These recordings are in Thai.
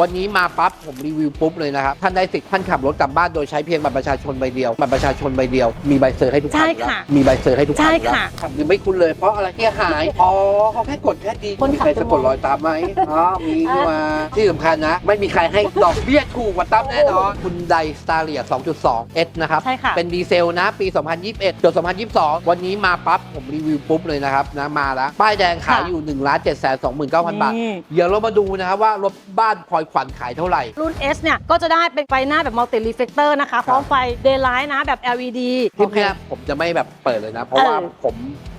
วันนี้มาปั๊บผมรีวิวปุ๊บเลยนะครับ ท่านได้สิทธิ์ท่านขับรถกลับบ้านโดยใช้เพียงบัตรประชาชนใบเดียวบัตรประชาชนใบเดียวมีใบเซอร์ให้ทุกคันใช่อยู่แล้วค่ะมีใบเซอร์ให้ทุกคันใช่อยู่แล้วค่ะขับยังไม่คุ้นเลยเพราะอะไรที่หายอ๋อเขาแค่กดแค่ดีคนมีขับใครจะสะกดรอยตามไหมอ๋อมีนี่มาที่สำคัญนะ ไม่มีใครให้ดอกเบี้ยถูกกว่าตั้มแน่นอนคุณไดสตาร์เลีย2.2 S นะครับ ใช่ค่ะ เป็นดีเซลนะปี 2021จน2022 วันนี้มาปั๊บผมรีวิวปุ๊บเลยนะครับนะมาแล้วป้ายแดงขายอยู่1 7 2 9 0 0 0 บาท นี่ เดี๋ยวเรามาดูนะครับว่ารถบ้านพลอยขวัญขายเท่าไหร่ รุ่น S เนี่ย ก็จะได้เป็นไฟหน้าแบบมัลติรีเฟกเตอร์นะคะ พร้อมไฟเดย์ไลท์นะแบบ LED ที่เพื่อนผมจะไม่แบบเปิดเลยนะ เพราะว่าเออผม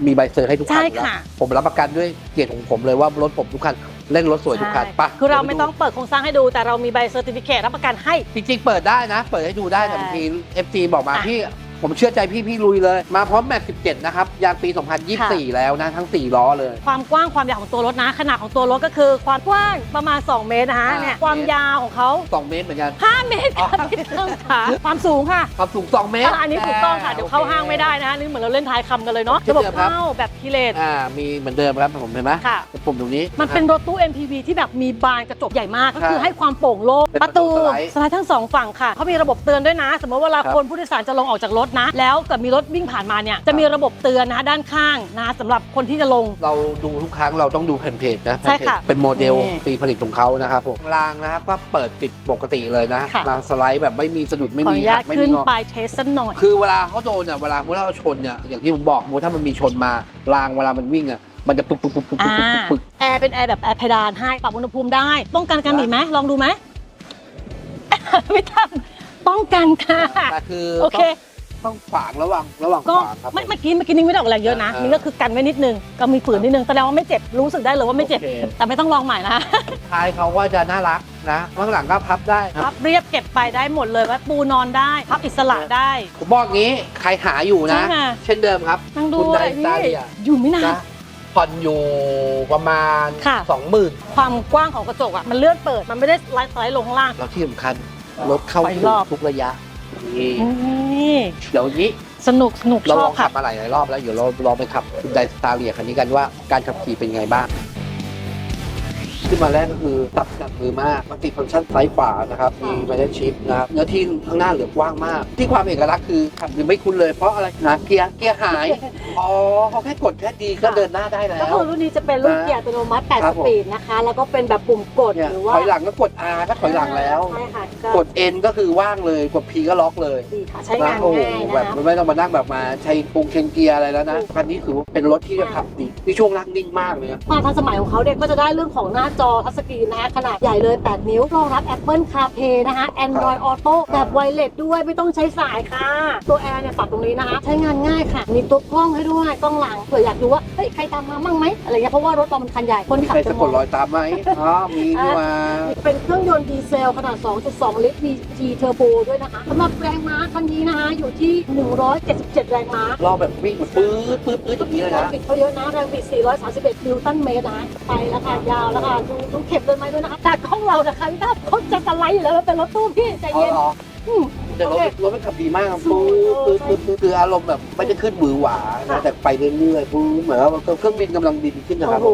มีใบเซอร์ให้ทุกคันใช่อยู่แล้วค่ะ ผมรับประกันด้วยเกียรติของผมเลยว่ารถผมทุกคันเล่นรถสวยทุกคันใช่ปะคือเราดี๋ยวไม่ดูต้องเปิดโครงสร้างให้ดูแต่เรามีใบเซอร์ติฟิเคตรับประกันให้ จริงๆเปิดได้นะ เปิดให้ดูได้แต่ใช่บางที FT บอกมาอะพี่ ผมเชื่อใจพี่พี่ลุยเลย มาพร้อมแม็ก17 นะครับ ยางปี 2024 แล้วนะ ทั้ง 4 ล้อเลย ความกว้างความยาวของตัวรถนะ ขนาดของตัวรถก็คือ ความกว้างประมาณ 2 เมตรนะคะอ่า เนี่ยความยาวของเขา2 เมตรเหมือนกัน 5เมตรค่ะพี่ตั้มค่ะความสูงค่ะความสูง 2 เมตร อ่าอันนี้ถูกต้องค่ะ เดี๋ยวเข้าห้างไม่ได้นะคะนี่เหมือนเราเล่นทายคำกันเลยเนาะระบบเช่นเดิมครับ เข้าแบบพิเรน อ่า มีเหมือนเดิมครับผมเห็นไหมค่ะ ปุ่มตรงนี้ มันเป็นรถตู้ MPV ที่แบบมีบานกระจกใหญ่มาก ก็คือใช่ให้ความโปร่งโล่งเป็นประตูประตูสไลด์สไลด์ทั้งสองฝั่งค่ะเขามีระบบเตือนด้วยนะ สมมติเวลาครับคนผู้โดยสารจะลงออกจากรถนะ แล้วเกิดมีรถวิ่งผ่านมาเนี่ยจะมีระบบเตือนนะคะด้านข้างนะคะสำหรับคนที่จะลง เราดูทุกครั้งเราต้องดูแผ่นเพจนะใช่ค่ะเป็นโมเดลนี่ปีผลิตของเขานะครับผมรางนะครับก็เปิดติดปกติเลยนะค่ะ รางสไลด์แบบไม่มีสะดุดไม่ขออมีนุญาหัตกไม่ขึ้มีนงอ ไปเทสสักหน่อย คือเวลาเขาโดนเนี่ยเวลาเมื่อเราชนเนี่ยอย่างที่ผมบอกมูถ้ามันมีชนมารางเวลามันวิ่งอะมันจะปุ๊บปุ๊บปุ๊บปุ๊บปุ๊บอ่าปุ๊บปุ๊บแอร์เป็นแอร์แบบแอร์เพดานให้ปรับอุณหภูมิได้ ป้องกันการหนีไหมลองดูไหม ไม่ทำป้องกันค่ะ แต่คือโอเค ต้อง ต้องขวางระหว่างระหว่างก็ขวางครับไม่เมื่อกี้เมื่อกี้นิ้งไม่ได้ออกแรงเยอะนะอ่านี่ก็คือกันไว้นิดนึงก็มีฝืนนิดนึงแสดงว่าไม่เจ็บรู้สึกได้เลยว่าไม่เจ็บ โอเคแต่ไม่ต้องลองใหม่นะท้ายเขาว่าจะน่ารักนะข้างหลังก็พับได้นะพับเรียบเก็บไปได้หมดเลยว่าปูนอนได้พับอิสระได้ผมบอกงี้ใครหาอยู่นะ ใช่ค่ะเช่นเดิมครับ นั่งดูคุณไดเลยสตาพี่เลีย อยู่ไม่นาน นะผ่อนอยู่ประมาณ ค่ะสองหมื่นความกว้างของกระจกอะมันเลื่อนเปิดมันไม่ได้สไลด์สไลด์ลงข้างล่าง แล้วที่สำคัญรถเข้าไปถึรงอบ ทุกระยะ นี่นี่เดี๋ยวนี้สนุกสนุกเราชลออบงขัขับบมาหลายหลายรอบแล้วเดี๋ยวเราลองไปขับคุณไดสตาเลียคันนี้กันว่าการขับขี่เป็นยังไงบ้าง ขึ้นมาแรกก็คือตับกับมือมากมันติดฟังก์ชันซ้ายขวานะครับมีไมเนชิพนะครับเนื้อที่ข้างหน้าเหลือกว้างมาก ที่ความเอกลักษณ์คือขับยังไม่คุ้นเลยเพราะอะไรนะเกียร์เกียร์หายอ๋อเขาแค่กดแค่ดีก็เดินหน้าได้แล้ก็วคือรุ่นนี้จะเป็นรุ่นเกียร์อัตโนมัติครั8บสผมปีดนะคะ แล้วก็เป็นแบบปุ่มกดเนี่ยหรือว่าถอยหลังก็กด R ก็ถอยหลังแล้วใช่ค่ะก็กด N ก็คือว่างเลยกด P ก็ล็อกเลยดีค่ะใช้งานโอ้โหง่ายแบนะบคะไม่ต้องมานั่งแบบมาใช้ปรุงเชนเกียร์อะไรแล้วนะคันนี้คือว่าเป็นรถที่จะขับดีที่ช่วงล่างนิ่งมากเลยนะความทันสมัยของเขาเนี่ยก็จะได้เรื่องของหน้าจอทัชสกรีนนะคะขนาดใหญ่เลย 8 นิ้วรองรับ Apple CarPlay นะคะ Android Auto แบบไวเลสด้วยไม่ต้องใช้สายค่ะ ตัวแอร์เนี่ยปรับตรงนี้นะคะ ใช้งานง่ายค่ะ มีตัวกล้องให้ด้วยกล้องหลังเผื่ออยากดูว่าเฮ้ยใครตามมามั่งไหมอะไรเงี้ยเพราะว่ารถเรามันคันใหญ่คนมีขับใครจะสะมกอดง รอยตามไหมอ๋อมีนี่มา เป็นเครื่องยนต์ดีเซลขนาด 2.2 ลิตร VG Turbo ด้วยนะคะสำหรับแรงม้าคันนี้นะคะ อยู่ที่ 177 แรงม้ารอบแบบวิ่งปื๊ดปื๊ดปื๊ดอย่างนี้เลยแรงนะ บิดเขาเยอะนะ แรงบิด 431 นิวตันเมตรนะ ไปแล้วค่ะ ยาวแล้วค่ะดูดูเข็มเดินไม้ด้วยนะคะแต่กล้องเรานะคะพี่ถ้าเขาจะสไลด์อยู่แล้วมันเป็นรถตู้พี่ใจอ๋อเย็นเหรออืม แต่รถโอเครถมันขับดีมากครับปื๊ดปื๊ดปื๊ดปื๊ดคืออารมณ์แบบไม่ได้ขึ้นหวือหวานะค่ะแต่ไปเรื่อยๆปื๊ดเหมือนว่าเครื่องบินกำลังบินขึ้นนะคโอ้รับ โห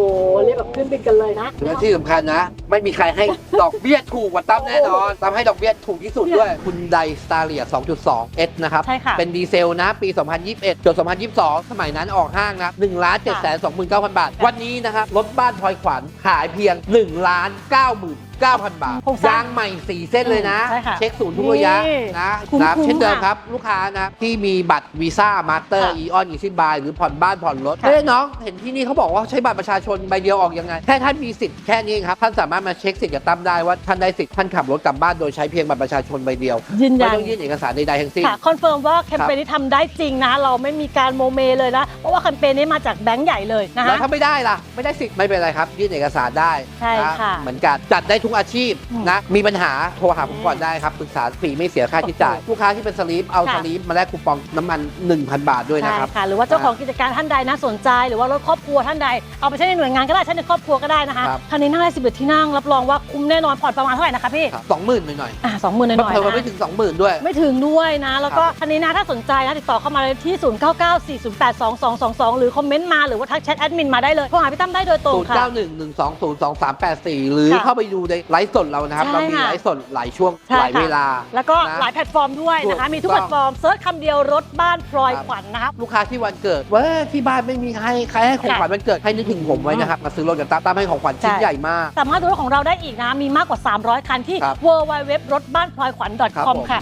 เรียกแบบขึ้นบินกันเลยนะ และที่สำคัญนะ ไม่มีใครให้ ดอกเบี้ยถูกกว่าตั้มแน่นอนตั้มให้ดอกเบี้ยถูกที่สุดด้วยคุณไดสตาร์เลีย2.2 S นะครับ ใช่ค่ะ เป็นดีเซลนะ ปี 2021จน2022 สมัยนั้นออกห้างนะ1ล้าน7 2 9 0 0 0 บาท วันนี้นะครับรถบ้านพลอยขวัญขายเพียง1ล้าน9 9,000 บาทโครงสร้างยางใหม่ 4 เส้นเลยนะ ใช่ค่ะเช็คศูนย์ทุกระยะนี่นะคุ้มนะๆเช่นเดิมค่ะครับ ลูกค้านะ ที่มีบัตรวีซ่ามาสเตอร์ค่ะอีออนอีซิบายหรือผ่อนบ้านผ่อนรถค่ะ เฮ้ยน้อง เห็นที่นี่เขาบอกว่าใช้บัตรประชาชนใบเดียวออกยังไง แค่ท่านมีสิทธิ์แค่นี้เองครับ ท่านสามารถมาเช็คสิทธิ์กับตั้มได้ว่าท่านได้สิทธิ์ท่านขับรถกลับบ้านโดยใช้เพียงบัตรประชาชนใบเดียวยืนไม่ยัน ต้องยื่นเอกสารใดๆทั้งสิ้น ค่ะคอนเฟิร์มว่าแคมเปญนี้ทำได้จริงนะ เราไม่มีการโมเมเลยนะ เพราะว่าแคมเปญนี้มาจากแบงก์ใหญ่เลยนะแล้วคะ ถ้าไม่ได้ล่ะ ไม่ได้สิทธิ์ไม่เป็นไรครับ ยื่นเอกสารได้ใช่นะค่ะ เหมือนกันจัดได้ทุกอาชีพอืมนะมีปัญหาโทรหาผมก่อนได้ครับปรึกษาฟรีไม่เสียค่าใช้จ่ายโอ้โหลูกค้าที่เป็นสลีปเอาค่ะสลีปมาแลกคูปองน้ำมัน 1,000 บาทด้วยนะใช่ครับค่ะหรือว่าเจ้าของกิจการท่านใดนะสนใจ หรือว่ารถครอบครัวท่านใดเอาไปใช้ในหน่วยงานก็ได้ใช้ในครอบครัวก็ได้นะคะครับ คันนี้นั่งได้สิบเอ็ดที่นั่งรับรองว่าคุ้มแน่นอนผ่อนประมาณเท่าไหร่นะคะพี่สองหมื่นหน่อยอะสองหมื่นหๆน่อยเพิ่มๆไม่นะถึงสองหมื่นด้วย ไม่ถึงด้วยนะ แล้วก็ครับคันนี้นะถ้าสนใจนะติดต่อเข้ามาเลยที่ 0 9 9 4 0 8 2 2 2 2 หรือคอมเมนต์มาหรือว่าทักแชทแอดมินมาได้เลยโทรหาพี่ตั้มได้โดยตรง0ค่ะ9 1 1 2 0 2 3 8 4 หรือค่ะเข้าไปดูในไลฟ์สดเรานะครับ ใช่เรามีค่ะ ไลฟ์สดหลายช่วงใช่หลายค่ะเวลาแล้วก็นะ หลายแพลตฟอร์มด้วยนะคะ ถูกมีทุกต้แพองลตฟอร์มเซิร์ชคำเดียวรถบ้านพลอยครับ ขวัญนะครับ ลูกค้าที่วันเกิดเว่าที่บ้านไม่มีใครใครให้ของค่ะขวัญวันเกิดให้นึกถึงผมไว้นะครับมาซื้อรถกันตามตามให้ของขวัญชิ้นใช่ ใหญ่มาก สามารถดูรถของเราได้อีกนะ มีมากกว่า 300 คันที่ ครับ w w w รถบ้านพลอยขวัญ ครับ .com ผม ค่ะ